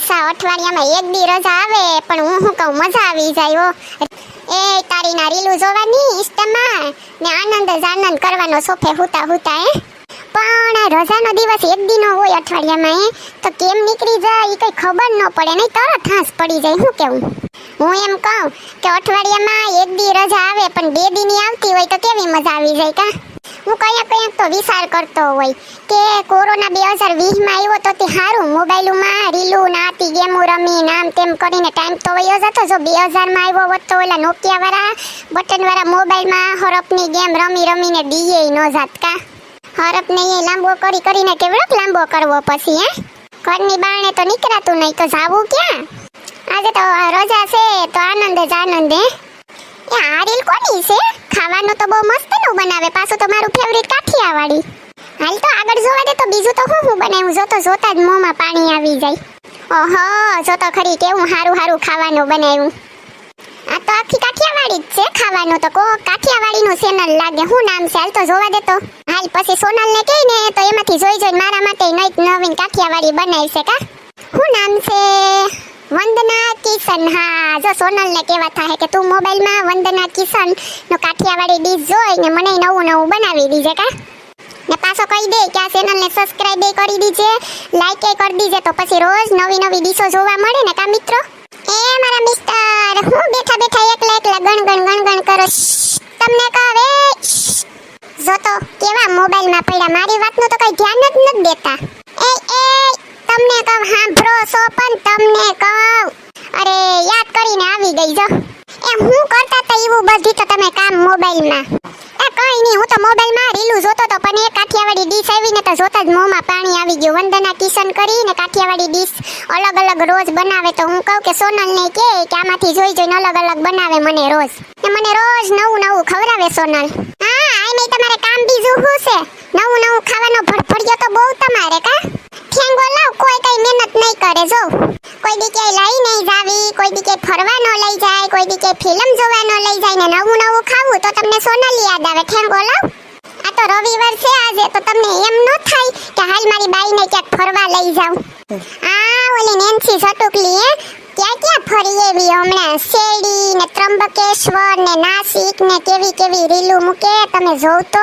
પૈસા અઠવાડિયામાં એક દી રજા આવે, પણ હું શું કહું, મજા આવી જાય હો. એ તારી ના રીલું જોવાની ઇસ્ટમાં ને આનંદ જ આનંદ કરવાનો સોફે હુતા હુતા એ પણ રજાનો દિવસ એક દી નો હોય અઠવાડિયામાં એ તો કેમ નીકળી જાય એ કઈ ખબર ન પડે, નહીં તરત હાંસ પડી જાય શું કેવું? હું એમ કહું કે અઠવાડિયામાં એક દી રજા આવે, પણ બે દીની આવતી હોય તો કેવી મજા આવી જાય, કા? હું કયા કયા તો વિચાર કરતો હોય કે કોરોના બે હજાર વીસમાં આવ્યો તો તે સારું મોબાઈલમાં રીલું નાતી ગેમો રમી નામ તેમ કરીને ટાઈમ તો વયો જતો. જો બે હજારમાં આવ્યો હોત તો ઓલા નોકિયાવાળા, બટનવાળા વાળા મોબાઈલમાં હરપની ગેમ રમી રમીને દીએ ન જાત કા. હરપને એ લાંબો કરી કરીને કેવડોક લાંબો કરવો પછી, હે? ઘરની બારણે તો નીકળાતું નહીં, તો જાવું ક્યાં? આજે તો રજા છે, તો આનંદ જ આનંદ, હે? આ રીલ કોની છે? ખાવાનું તો બહુ મસ્ત નું બનાવે? પાછું તો મારું ફેવરિટ કાઠિયાવાડી. હાલ તો આગળ જોવા દે તો બીજું તો હું હું બનાવ્યું? જોતો જોતા જ મોંમાં પાણી આવી જાય. ઓહો જોતો ખરી કેવું હારું હારું ખાવાનું બનાવ્યું. આ તો આખી કાઠિયાવાડી જ છે ખાવાનું તો કો કાઠિયાવાડીનું ચેનલ લાગે. હું નામ છે? હાલ તો જોવા દેતો હાલ પછી સોનલને કહી ને તો એમાંથી જોઈ જોઈને મારા માટે નઈ નવીન કાઠિયાવાડી બનાવી છે કા? શું નામ છે? વંદના કિશન. હા, જો સોનલને કેવા થાય કે તું મોબાઈલમાં વંદના કિશન નો કાઠિયાવાડી ડીશ જોઈ ને મને નવું નવું બનાવી દીજે કા? ને પાછો કહી દે કે આ ચેનલને સબસ્ક્રાઇબ કરી દીજે લાઈક કરી દીજે, તો પછી રોજ નવી નવી ડીશો જોવા મળે ને કા મિત્રો? એ મારા મિસ્ટર, હું બેઠા બેઠા એકલા એકલા ગણ ગણ ગણ ગણ કરો. તમને કહે જો તો કેવા મોબાઈલમાં પડ્યા, મારી વાતનું તો કઈ ધ્યાન જ નથી દેતા. એ એ, તમને કહું હા બ્રો સો પણ તમને કહું અરે યાદ કરીને આવી ગઈ જો એ હું કરતા તા એવું બધી તો તમે કામ મોબાઈલમાં એ કઈ નહીં હું તો મોબાઈલમાં રીલું જોતો તો પણ એ કાઠિયાવાડી ડીશ આવીને તો જોતા જ મોંમાં પાણી આવી ગયું વંદના કિશન કરીને કાઠિયાવાડી ડીશ અલગ અલગ રોજ બનાવે તો હું કહું કે સોનલને કે કે આમાંથી જોઈ જોઈને અલગ અલગ બનાવે મને રોજ. ને મને રોજ નવું નવું ખવડાવે સોનલ. હા આઈ નહીં તમારે કામ બીજું શું છે? નવું નવું ખાવાનો ભડભડિયો તો બહુ તમારે કા? ઠેંગો લાવ, કોઈ કઈ મહેનત નહીં કરે, જો. કોઈ દી ક્યાંય લઈ નહીં જાવી, કોઈ દી ક્યાંય ફરવા ન લઈ જાય, કોઈ દી ક્યાંય ફિલ્મ ન લઈ જાય ને નવું નવું ખાવું તો તમને સોનલ યાદ આવે. ઠેંગો લાવ. આ તો રવિવાર છે આજે, તો તમને એમ ન થાય કે હાલ મારી બાઈને ક્યાંક ફરવા લઈ જાઉં. આ ઓલી નેન્સી સટુકલી, હે? ક્યાં ક્યાં ફરી એવી હમણાં? શેરડી ને ત્રંબકેશ્વર ને નાસિક ને કેવી કેવી રીલું મૂકે, તમે જોવ તો.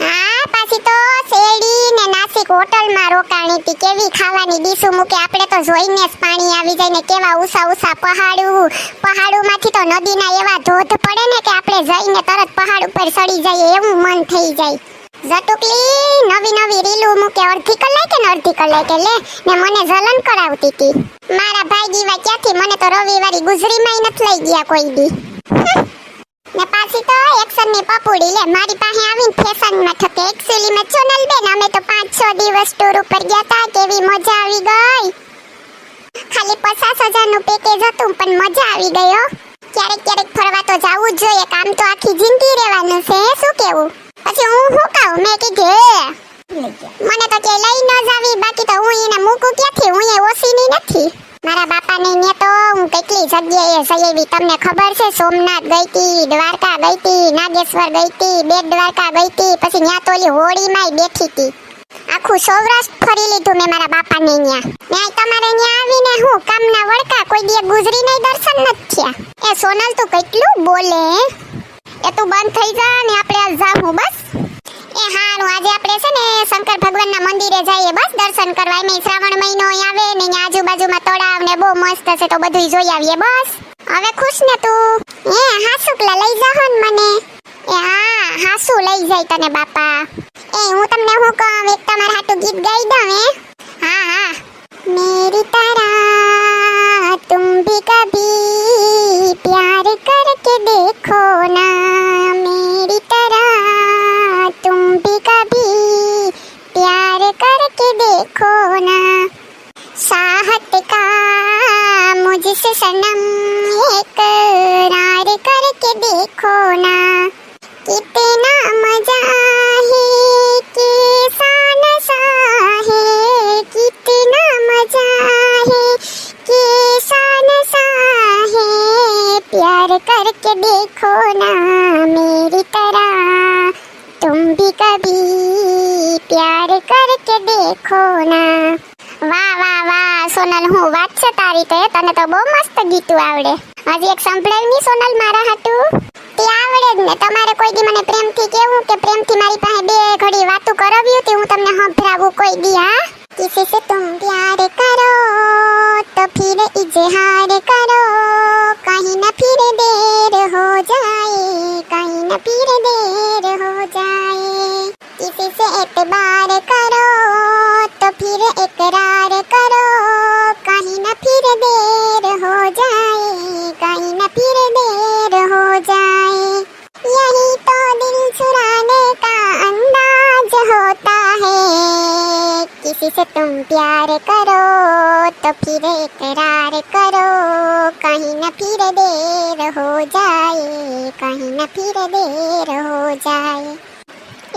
હા પાછી તો શેરડી ને નાસિક હોટલમાં રોકાણી હતી. કેવી ખાવાની ડીશું મૂકે, આપણે તો જોઈને જ પાણી આવી જાય ને કેવા ઉષા ઉષા પહાડું. પહાડુમાંથી તો નદીના એવા ધોધ પડે ને કે આપણે જઈને તરત પહાડ ઉપર ચડી જઈએ, એવું મન થઈ જાય. જટુકલી નવી નવી રીલું મૂકે અડધી કલાકે ને અડધી કલાકે લે, ને મને જલન કરાવતી હતી મારા ભાઈ જીવા ક્યાંથી? મને તો રવિવારી ગુજરીમાંય નથી લઈ ગયા કોઈ દી. ને પાછી તો એક્શનની પપુડી લે, મારી પાસે આવીને ફેશનમાં ઠકે. એક્ચ્યુઅલી મેં ચોનલ બેન અમે તો પાંચ છ દિવસ ટૂર ઉપર ગયા તા, કેવી મજા આવી ગઈ. ખાલી પચાસ હજારનું પેકેજ હતું, પણ મજા આવી ગયો ક્યારેક ક્યારેક ફરવા તો જવું જ જોઈએ, કામ તો આખી જિંદગી રહેવાનું છે, શું કેવું? પછી હું હું કહું? મેં કીધે મને તો કે લઈ ન જાવી, બાકી તો હું એને મૂકું ક્યાંથી? હું એ ઓસીની નથી. મારા બાપા ને તો હું કેટલી જગ્યાએ જઈ તમને ખબર છે, સોમનાથ ગઈ તી દ્વારકા ગઈ તી નાગેશ્વર ગઈ તી બેટ દ્વારકા ગઈ તી પછી ન્યા તો ઓલી હોળીમાંય બેઠી તી. આખું સૌરાષ્ટ્ર ફરી લીધું મેં મારા બાપાને ન્યા ન્યાય તમારે ન્યા આવીને હું કામના વળકા કોઈ દિવસ ગુજરી નહીં, દર્શન નથી થયા. એ સોનલ તું કેટલું બોલે? એ તું બંધ થઈ જા ને આપણે આ જાહું બસ. એ હારું, આજે આપણે છે ને શંકર ભગવાનના મંદિરે જઈએ, બસ. દર્શન કરવા એમ શ્રાવણ મહિનો આવે ને આજુબાજુમાં તળાવ ને બહુ મસ્ત છે, તો બધું જોઈ આવીએ, બસ. હવે ખુશ ને તું? એ હાસુકલા લઈ જાહો ને મને. એ હા, હાસુ લઈ જાય તને, બાપા. એ, હું તમને હું કહું? એક તમારા હાટું ગીત ગાઈ દઉં, હે? હા હા. मेरी तरह तुम भी कभी प्यार करके देखो ना मेरी तरह करके देखो ना मेरी तरह तुम भी कभी प्यार करके देखो ना વાહ વાહ વાહ સોનલ હું વાત છે તારી તો એ તને તો બહુ મસ્ત ગીતું આવડે હજી એક સંભળાવની સોનલ મારા હાટુ તે આવડે જ ને તમારે કોઈ દી મને પ્રેમથી કેવું કે પ્રેમથી મારી પાસે બે ઘડી વાતું કરાવ્યું તે હું તમને સંભળાવું કોઈ દી હા किसी से तुम प्यार करो तो फिर इजहार किसी से तुम प्यार करो तो फिर इकरार करो कहीं न फिर देर हो जाए कहीं न फिर देर हो जाए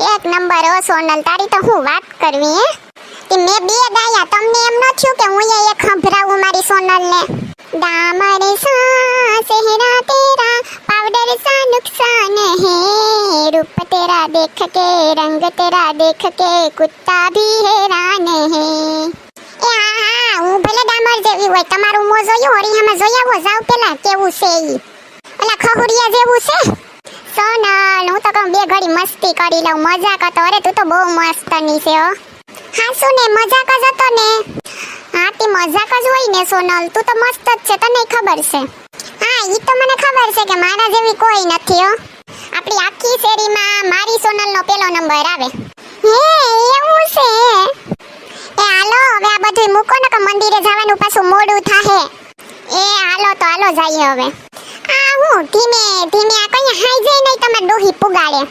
એક નંબર ઓ સોનલ તારી તો હું વાત કરવી હે કે મેં બે ગાયા તમને એમ ન થયું કે હું એ એક સંભળાવું મારી સોનલને डामर सा सेहरा तेरा पाउडर सा नुकसान है रूप तेरा देख के रंग तेरा देख के कुत्ता भी हैरान है એ હા હા હું ભલે ડામર જેવી હોય તમારું મો જોયું હોળીમાં જોઈ આવો જાવ પેલા કેવું છે ઈ ઓલા ખહુરિયા જેવું છે સોનલ હું તો કહું બે ઘડી મસ્તી કરી લઉં મજાક હતો અરે તું તો બહુ મસ્ત ની છે હો હાસુ ને મજાક જ હતો ને હા તે મજાક જ હોય ને સોનલ તું તો મસ્ત જ છે તને ખબર છે હા ઈ તો મને ખબર છે કે મારા જેવી કોઈ નથી, હો. આપણી આખી શેરીમાં મારી સોનલનો પેલો નંબર આવે. હે, એવું છે? એ હાલો, હવે આ બધું મૂકો ને કે મંદિરે જવાનું પાછું મોડું થાહે. એ હાલો તો હાલો જઈએ હવે. આ હું, ધીમે ધીમે, આ કઈ હાઈ જઈ નહીં તમારે ડોહી પુગાડે.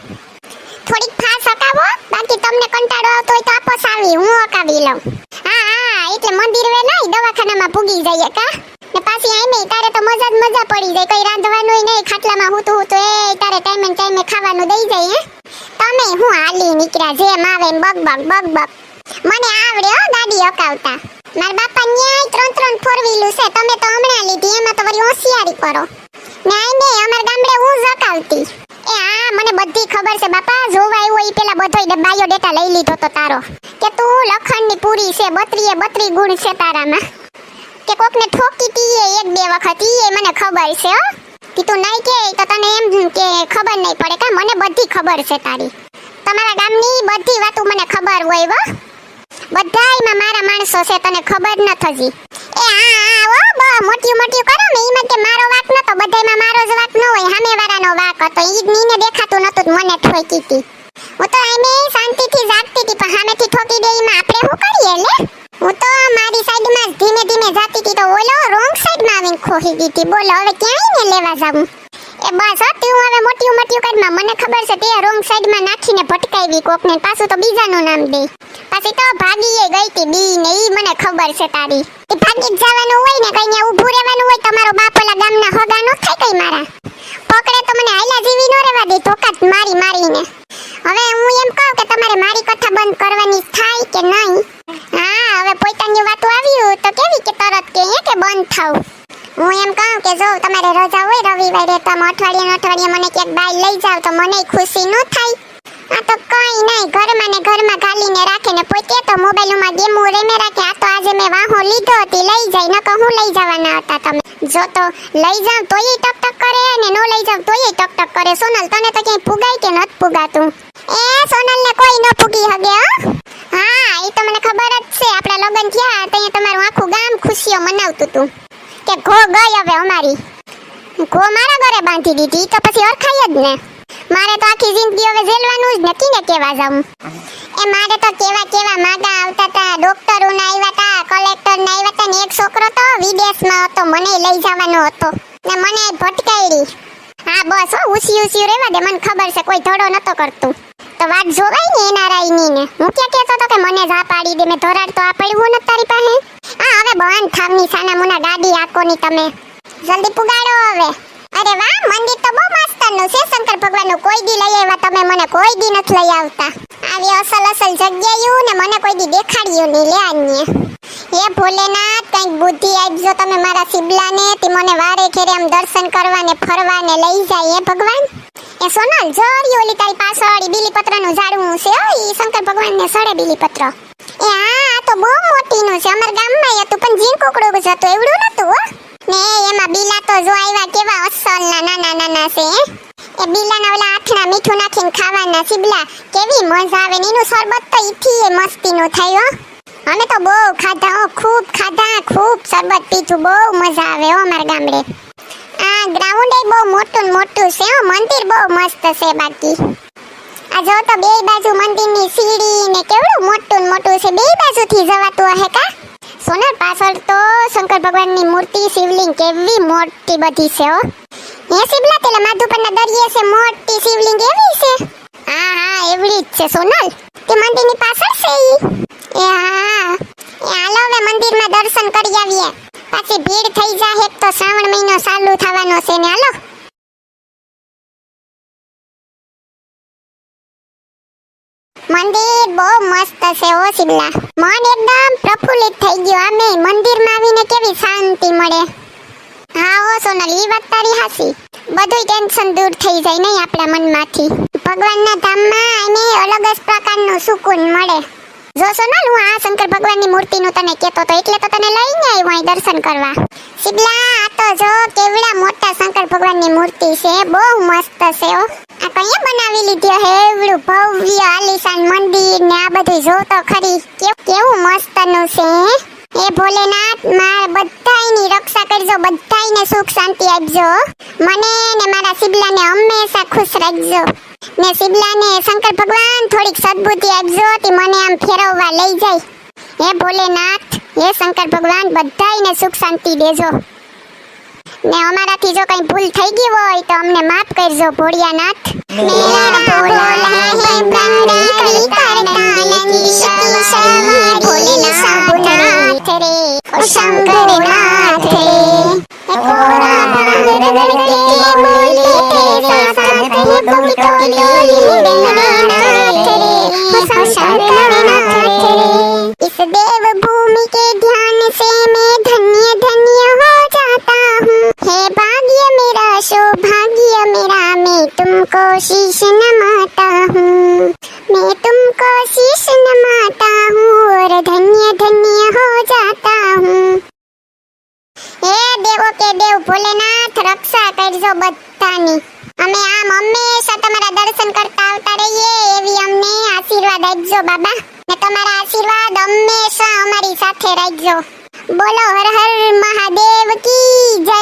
થોડીક ફાસ હકાવો, બાકી તમને કંટાળો આવતો હોય તો આપો આવી હું હકાવી લઉં. હા હા, એટલે મંદિર વે નહીં દવાખાનામાં પૂગી જઈએ કા? ને પાછી આઈ તારે તો મજા જ મજા પડી જાય. કઈ રાંધવાનું નહીં, ખાટલામાં હું તો એ તારે ટાઈમે ટાઈમે ખાવાનું દઈ જાય, હે? તમે હું હાલી નીકળ્યા, જેમ આવે બગ બગ બગ બગ. મને આવડે હો ગાડી હકાવતા. મારા બાપા ન્યાય ત્રણ ત્રણ ફોર વ્હીલું છે, તમે તો હમણાં લીધી, એમાં તો વળી હોશિયારી કરો. નાઈ ને અમાર ગામડે હું જ હકાવતી. એ હા મને બધી ખબર છે, બાપા. જોવા આવ્યો એ પેલા બધો બાયો ડેટા લઈ લીધો તો તારો. કે તું લખણની પૂરી છે, બત્રીએ બત્રી ગુણ છે તારામાં. કે કોકને ઠોકી તી એક બે વખત, ઈ મને ખબર છે, હો. કે તું નહીં કે તો તને એમ કે ખબર નહીં પડે કે મને બધી ખબર છે તારી. તમારા ગામની બધી વાતો મને ખબર હોય વો બધાયમાં મારા માણસો છે, તને ખબર ન થજી. એ હા ઓ બ, મોટી મોટી કરો ને ઈમાં કે મારો વાક નતો, બધાયમાં મારો જ વાક ન હોય, સામેવાળાનો વાક હતો, ઈ નીને દેખાતું નતું મને ઠોકી તી. હું તો એમે શાંતિથી જાગતી હતી, પણ સામેથી ઠોકી દે ઈમાં આપણે શું કરીએ લે? હું તો મારી સાઈડમાં ધીમે ધીમે જાતી હતી તો ઓલો રોંગ સાઈડમાં ખોહી દીધી બોલો, હવે ક્યાંય ને લેવા જાવું? એ બસ હો, તું હવે મોટી મોટી કાઢમાં મને ખબર છે તે રોંગ સાઈડમાં નાખીને ભટકાવી કોકને, પાછું તો બીજાનું નામ દે. પાછી તો ભાગીએ ગઈ તી બી ને ઈ મને ખબર છે તારી. એ ભાગી જવાનું હોય ને, કઈ ઊભું રહેવાનું હોય, તમારો બાપ ઓલા ગામના હોગા નો થાય કઈ મારા? પકડે તો મને હાયલા જીવી નો રહેવા દે ધોકાત મારી મારીને. હવે હું એમ કહું કે તમારે મારી કથા બંધ કરવાની થાય કે નહીં? હું એમ કહું કે જો તમારે રજા હોય રવિવારે તો અઠવાડિયે અઠવાડિયે મને ક્યાંક બાય લઈ જાવ તો મને ખુશી ન થાય. આ તો કઈ નહીં, ઘરમાં ને ઘરમાં ગાલીને રાખે ને પોતે તો મોબાઈલમાં ગેમો રેમે રાખે. આ તો આજે મેં વાહો લીધો હતી, લઈ જાય, નકર હું લઈ જવાના હતા તમે. જો તો લઈ જાવ તોય ટક ટક કરે અને નો લઈ જાવ તોય ટક ટક કરે. સોનલ, તને તો ક્યાંય પુગાય કે નત પુગાતું એ સોનલ ને કોઈ ન પુગી હગે, હા. એ તો મને ખબર જ છે. આપણા લગ્ન થયા ત્યાં તમારું આખું ગામ ખુશીઓ મનાવતું હતું. કે ઘો ગઈ હવે અમારી. ઘો મારા ઘરે બાંધી દીધી, તો પછી ઓળખાય જ ને. મારે તો આખી જિંદગી હવે ઝેલવાનું જ નથી ને કેવા જાઉં. એ મારે તો કેવા કેવા માગા આવતા હતા ડોક્ટરો ના આવ્યા હતા કલેક્ટર ના આવ્યા હતા ને એક છોકરો તો વિદેશમાં હતો, મને લઈ જવાનો હતો. ને મને ભટકાયડી. હા, બસ હો, ઉસી ઉસી રહેવા દે, મને ખબર છે, કોઈ ધડો નતો કરતું. તો વાત જોવાય ને એના રાઈની ને હું ક્યાં કહેતો તો કે મને જા પાડી દે, મેં ધોરાડ તો આ પડ્યું નથી તારી પાસે. આ હવે બંધ થામની સાના મુના ગાડી આકોની તમે. જલ્દી પુગાડો હવે. અરે વાહ, મંદિર તો બહુ મસ્તનું છે. શંકર ભગવાનનું કોઈ દી લઈ આવ્યા, તમે મને કોઈ દી નથી લઈ આવતા. આવી અસલ અસલ જગ્યાયું ને મને કોઈ દી દેખાડ્યું નહીં, લે આન્ય. હે ભોલેનાથ, કંઈક બુદ્ધિ આપજો. તમે મારા શિબલાને તે મને વારે ઘેરે આમ દર્શન કરવા ને ફરવા ને લઈ જાય, હે ભગવાન? એ સોનલ જોડી ઓલી તારી પાછળ બીલીપત્રનું ઝાડવું છે ઈ શંકર ભગવાનને સડે બીલીપત્ર. એ આ તો બહુ મોટીનું છે, અમારા ગામમાં હતું, પણ ઝીણકુકડું જ હતું, એવડું નતું ને એમાં બીલા તો જો આવ્યા કેવા અસલના નાના નાના છે? એ બીલાના ઓલા આથણા મીઠું નાખીને ખાવાના સીબલા કેવી મજા આવે ને એનું શરબત તો ઈથી એ મસ્તીનું થયો અમે તો બહુ ખાધા, હો, ખૂબ ખાધા, ખૂબ શરબત પીધું, બહુ મજા આવે અમારા ગામડે. આ ગ્રાઉન્ડ એ બહુ મોટું મોટું છે હો. મંદિર બહુ મસ્ત છે બાકી. આ જો તો બે બાજુ મંદિરની સીડી ને કેવડું મોટું મોટું છે. બે બાજુથી જવાતું હે કા? સોનલ, પાછળ તો શંકર ભગવાનની મૂર્તિ, શિવલિંગ કેવી મોટી બધી છે હો. એ શિવલા, પેલા માધુપરના દરિયે છે મોટી શિવલિંગ એવી છે. હા હા, એવડી જ છે સોનલ. તે મંદિરની પાછળ છે એ હા. એ હાલો હવે મંદિરમાં દર્શન કરી આવીએ. પાછી ભીડ થઈ જાહે તો શ્રાવણ મહિનો ચાલુ થવાનો છે ને, હાલો. મંદિર બહુ મસ્ત છે ઓ શિમલા. મન એકદમ પ્રફુલ્લિત થઈ ગયું આમે. મંદિરમાં આવીને કેવી શાંતિ મળે. હા ઓ સોનલ, ઈ વાત તારી હાસી બધું ટેન્શન દૂર થઈ જાય નહીં આપણા મનમાંથી. ભગવાનના ધામમાં એને અલગ જ પ્રકારનું સુકૂન મળે. જો સોનલ, હું આ શંકર ભગવાનની મૂર્તિનું તને કહેતો તો એટલે તો તને લઈને આવ્યો અહીં દર્શન કરવા. શિબલા, આ તો જો કેવડા મોટા શંકર ભગવાનની મૂર્તિ છે, બહુ મસ્ત છે ઓ આ કઈ બનાવી લીધી હે? એવડું ભવ્ય આલીશાન મંદિર ને આ બધું જો તો ખરી. કેવું કેવું મસ્તનું છે હે ભોલેનાથ, માર બધાયની રક્ષા કરજો, બધાયને સુખ શાંતિ આપજો. મને ને મારા શિબલાને હંમેશા ખુશ રાખજો. ને શિબલાને શંકર ભગવાન થોડીક સદબુદ્ધિ આપજો તે મને આમ ફેરવવા લઈ જાય. હે ભોલેનાથ, હે શંકર ભગવાન, બધાયને સુખ શાંતિ દેજો. ને અમારાથી જો કઈ ભૂલ થઈ ગઈ હોય તો અમને માફ કરજો ભોળિયાનાથ મેરા ભોલા હે પ્રાણી કઈ કરતા નથી શક્તિ ભોલેનાથ રે ઓ શંકરનાથ રે એ કોરા રગડ કે બોલે સાથ પવિત્રોલી નાથ રે ઓ શંકરનાથ રે इस देव भूमि के ध्यान से मैं धन्य मैं तुमको शीश नमाता हूँ मैं तुमको शीश नमाता हूँ और धन्य धन्य हो जाता हूँ હે દેવો કે દેવ ભોલેનાથ રક્ષા કરજો બધાની અમે આમ હંમેશા તમારા દર્શન કરતા આવતા રહીએ એવી અમને આશીર્વાદ આપજો બાબા ને તમારા આશીર્વાદ હંમેશા અમારી સાથે રાખજો બોલો હર હર મહાદેવ કી જય